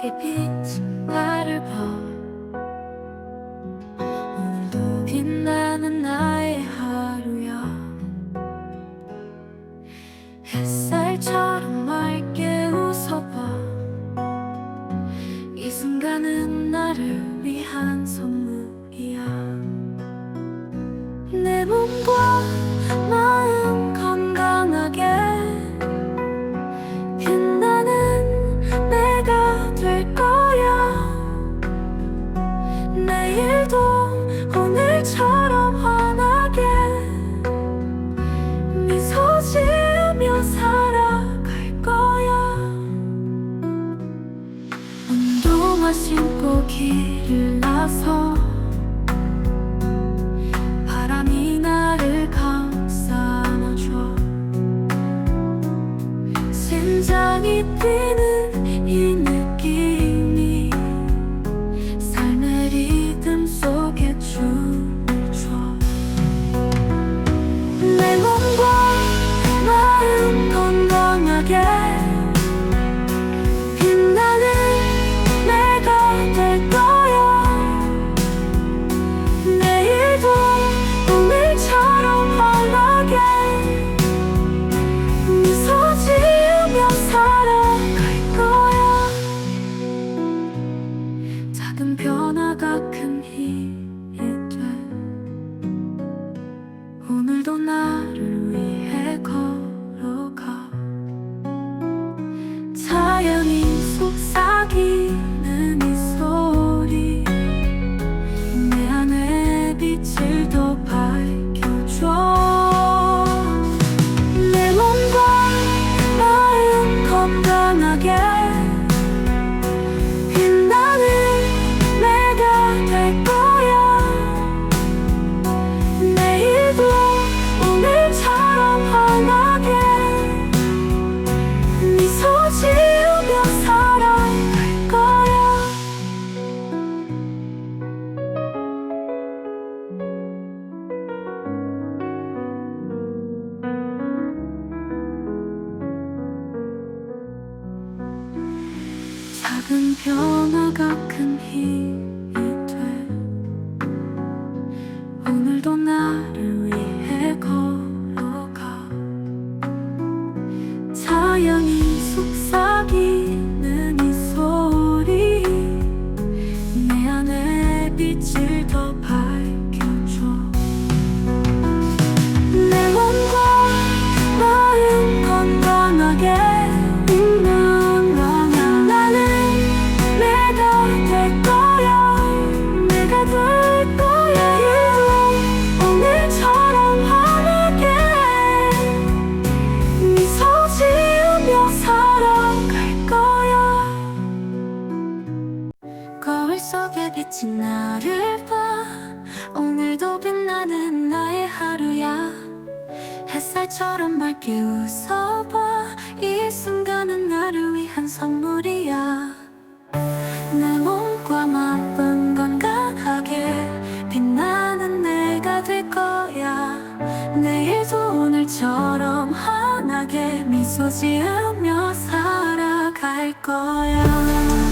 햇살에 비친 나를 봐. 빛나는 나의 하루야. 햇살처럼 맑게 웃어봐. 이 순간은 나를 위한 선물이야. 내 몸과 마음 될 거야. 내일도 오늘처럼 환하게 미소 지으며 살아갈 거야. 운동화 신고 길을 나서 나를 위해 걸 작은 변화가 큰 비친 나를 봐. 오늘도 빛나는 나의 하루야. 햇살처럼 맑게 웃어봐. 이 순간은 나를 위한 선물이야. 내 몸과 마음 건강하게 빛나는 내가 될 거야. 내일도 오늘처럼 환하게 미소 지으며 살아갈 거야